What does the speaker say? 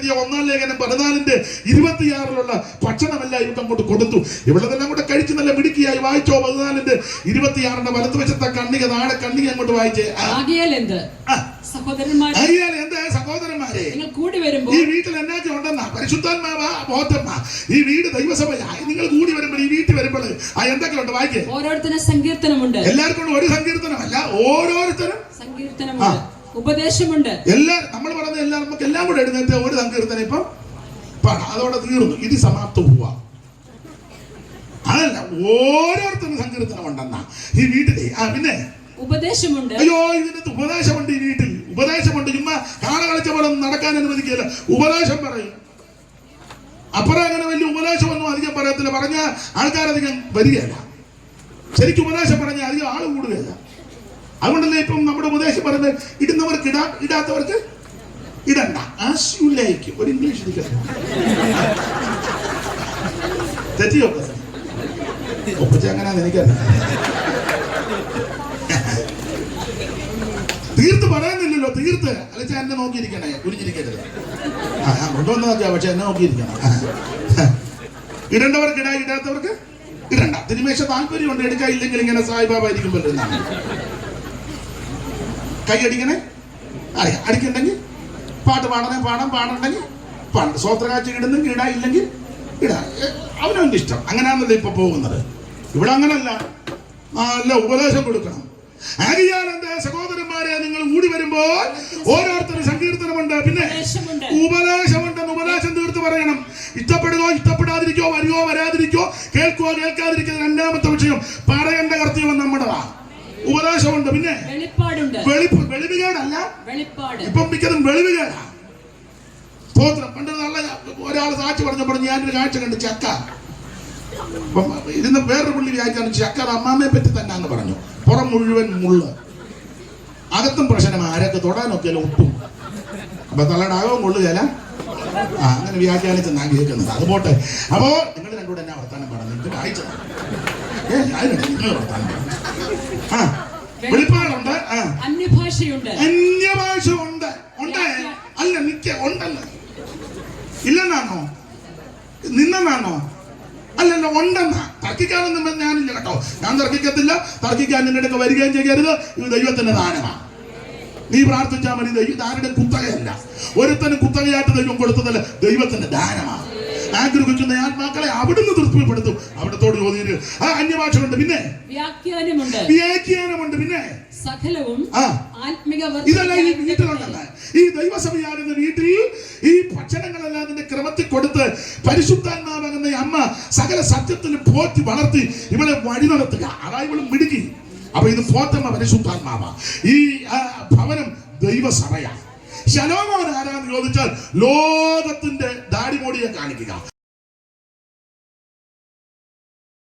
എഴുതിയ ഒന്നാം ലേഖനം പതിനാലിന്റെ ഇരുപത്തിയാറിലുള്ള ഭക്ഷണമല്ല ഇവർക്ക് അങ്ങോട്ട് കൊടുത്തു. ഇവളതെല്ലാം കൂടെ കഴിച്ച് നല്ല മിടുക്കിയായി വായിച്ചോ പതിനാലിന്റെ ഇരുപത്തിയാറിന്റെ വലത്തുവശത്തെ കണ്ണിക നാളെ കണ്ണിക അങ്ങോട്ട് വായിച്ചേ. സഹോദരന്മാരെ. നിങ്ങൾ കൂടി വരുമ്പോൾ ഈ വീട്ടിൽ എന്നാക്കെ ഉണ്ടെന്നാ? പരിശുദ്ധാത്മാവ ബോധമ്മ ഈ വീട് നിങ്ങൾ കൂടി വരുമ്പോൾ ഈ വീട്ടിൽ വരുമ്പോൾ ആ എന്തൊക്കെയുണ്ട് വായിക്കേ. ഓരോരുത്തരും സങ്കീർത്തനമുണ്ട്. എല്ലാവർക്കും ഒരു സങ്കീർത്തനമല്ല ഓരോരുത്തരും. സങ്കീർത്തനമുണ്ട്. ഉപദേശമുണ്ട്. എല്ലാ നമ്മൾ എല്ലാം നമുക്ക് എല്ലാം കൂടെ എഴുന്നേറ്റ് ഒരു സങ്കീർത്തനം ഇപ്പം പാടാം. അതോടെ തീർന്നു. ഇത് സമാപ്ത പോവുക അതല്ല ഓരോരുത്തരും സങ്കീർത്തനം ഉണ്ടെന്നാ. ഈ വീട്ടിലെ ആ പിന്നെ? ഉപദേശമുണ്ട്. അയ്യോ ഇതിനകത്ത് ഉപദേശമുണ്ട് ഈ വീട്ടിൽ. ഉപദേശമുണ്ട്. ചുമ്മാ കാള കളിച്ച പോലെ നടക്കാൻ അനുവദിക്കില്ല ഉപദേശം പറയും. അപ്പുറം അങ്ങനെ വലിയ ഉപദേശമൊന്നും അധികം പറയത്തില്ല. പറഞ്ഞ ആൾക്കാരധികം വരികയല്ല. ശരിക്കും ഉപദേശം പറഞ്ഞാൽ അധികം ആൾ കൂടുകയല്ല. അതുകൊണ്ടല്ലേ ഇപ്പം നമ്മുടെ ഉപദേശം പറയുന്നത്? ഇടുന്നവർക്ക് ഇടാ ഇടാത്തവർക്ക് ഇടണ്ട ആസ് യു ലൈക്ക് ഒരു ഇംഗ്ലീഷ് ഇരിക്കണം തെറ്റിയോ? ഒപ്പിച്ച അങ്ങനെയാന്ന് എനിക്കറിയാം തീർത്ത് പറയുന്നില്ലല്ലോ തീർത്ത്. അല്ലെ എന്നെ നോക്കിയിരിക്കണേ കുരിഞ്ഞിരിക്കരുത് ആ കൊണ്ടുവന്നതൊക്കെ പക്ഷെ എന്നെ നോക്കിയിരിക്കണം. ഇടേണ്ടവർക്ക് ഇടാ ഇടാത്തവർക്ക് ഇടണ്ട. തിരുമേശ താല്പര്യമുണ്ട് എടുക്കാൻ ഇല്ലെങ്കിൽ ഇങ്ങനെ സായിബാബ ഇരിക്കുമ്പോൾ കൈ അടിക്കണേ? അറിയാം. അടിക്കണ്ടെങ്കിൽ പാട്ട് പാടണേ പാടാം പാടണ്ടെങ്കിൽ പാടണം സ്വോത്രകാഴ്ച ഇടുന്നെങ്കിൽ ഇടാ ഇല്ലെങ്കിൽ ഇടാ അവനവന്റെ ഇഷ്ടം. അങ്ങനെയാണല്ലോ ഇപ്പൊ പോകുന്നത്. ഇവിടെ അങ്ങനല്ല. നല്ല ഉപദേശം കൊടുക്കണം. ആകിയാൽ എന്റെ സഹോദരന്മാരെ നിങ്ങൾ കൂടി വരുമ്പോൾ ഓരോരുത്തരും സങ്കീർത്തനമുണ്ട്. പിന്നെ ഉപദേശമുണ്ട്. ഉപദേശമുണ്ടെന്ന് ഉപദേശം തീർത്ത് പറയണം. ഇഷ്ടപ്പെടുകയോ ഇഷ്ടപ്പെടാതിരിക്കോ വരുകയോ വരാതിരിക്കോ കേൾക്കുകയോ കേൾക്കാതിരിക്കുന്ന രണ്ടാമത്തെ വിഷയം. പറയേണ്ട കർത്തവ്യം നമ്മുടെതാ ഉപദേശമുണ്ട്. പിന്നെ വെളിപ്പാടുണ്ട്. വെളിപ്പ് വെളിവുകേടല്ല. വെളിപ്പാട്. ഇപ്പം മിക്കതും വെളിവുകേടാ. സ്തോത്രം. പണ്ട് നല്ല ഒരാൾ സാക്ഷി ഞാൻ ഒരു കാഴ്ച കണ്ട് ചക്ക. ഇരുന്ന് വേറൊരു പുള്ളി വ്യാഖ്യാനം ചക്ക അമ്മാമ്മയെ പറ്റി തന്നെ എന്ന് പറഞ്ഞു. പുറം മുഴുവൻ മുള്ള്. അകത്തും പ്രശ്നം ആരൊക്കെ തൊടാനൊക്കെ ഒട്ടും അപ്പൊ തള്ളയുടെ അകവും കൊള്ളുകയല്ല ആ അങ്ങനെ വ്യാഖ്യാനിച്ച് ഞാൻ കേൾക്കുന്നത്. അത് പോട്ടെ. അപ്പോ നിങ്ങൾ രണ്ടുകൂടെ എന്നാ വർത്താനം പറഞ്ഞു ഇത് വെളിപ്പാടുണ്ട് അന്യഭാഷയുണ്ട്. അന്യഭാഷ ഉണ്ട്. ഉണ്ട് അല്ല മിക്ക ഉണ്ടല്ല ഇല്ലെന്നാണോ? നിന്നെന്നാണോ? അല്ലല്ല ഉണ്ടെന്നാ. തർക്കിക്കാനൊന്നും ഞാനില്ല കേട്ടോ. ഞാൻ തർക്കിക്കത്തില്ല. തർക്കിക്കാൻ നിന്റെ അടുക്ക വരികയും ചെയ്യരുത്. ഇത് ദൈവത്തിന്റെ ദാനമാണ് നീ പ്രാർത്ഥിച്ചാൽ മതി. ദൈവം ആരുടെ കുത്തകയല്ല. ഒരുത്തന് കുത്തകയായിട്ട് ദൈവം കൊടുത്തതല്ല. ദൈവത്തിന്റെ ദാനമാണ് ആഗ്രഹിക്കുന്ന ആത്മാക്കളെ അവിടുന്ന് തൃപ്തിപ്പെടുത്തും. അവിടത്തോട് ചോദ്യം ആ അന്യഭാഷകളുണ്ട്. പിന്നെ? വ്യാഖ്യാനമുണ്ട്. വ്യാഖ്യാനമുണ്ട്. പിന്നെ? സകലവും ആത്മിക ഇതല്ല ഈ വീട്ടിലുണ്ടല്ല. ഈ ദൈവസഭയാകുന്ന വീട്ടിൽ ഈ ഭക്ഷണങ്ങളെല്ലാം അതിന്റെ ക്രമത്തിൽ കൊടുത്ത് പരിശുദ്ധാത്മാവെന്ന ഈ അമ്മ സകല സത്യത്തിലും പോറ്റി വളർത്തി ഇവളെ വഴി നടത്തുക. അതാ ഇവളും മിടുക്കി. അപ്പൊ ഇത് പോറ്റമ്മ പരിശുദ്ധാത്മാവ. ഈ ഭവനം ദൈവസഭയാണ്. ശലോമോൻ ആരാന്ന് ചോദിച്ചാൽ ലോകത്തിന്റെ ദാടിമോടിയെ കാണിക്കുക.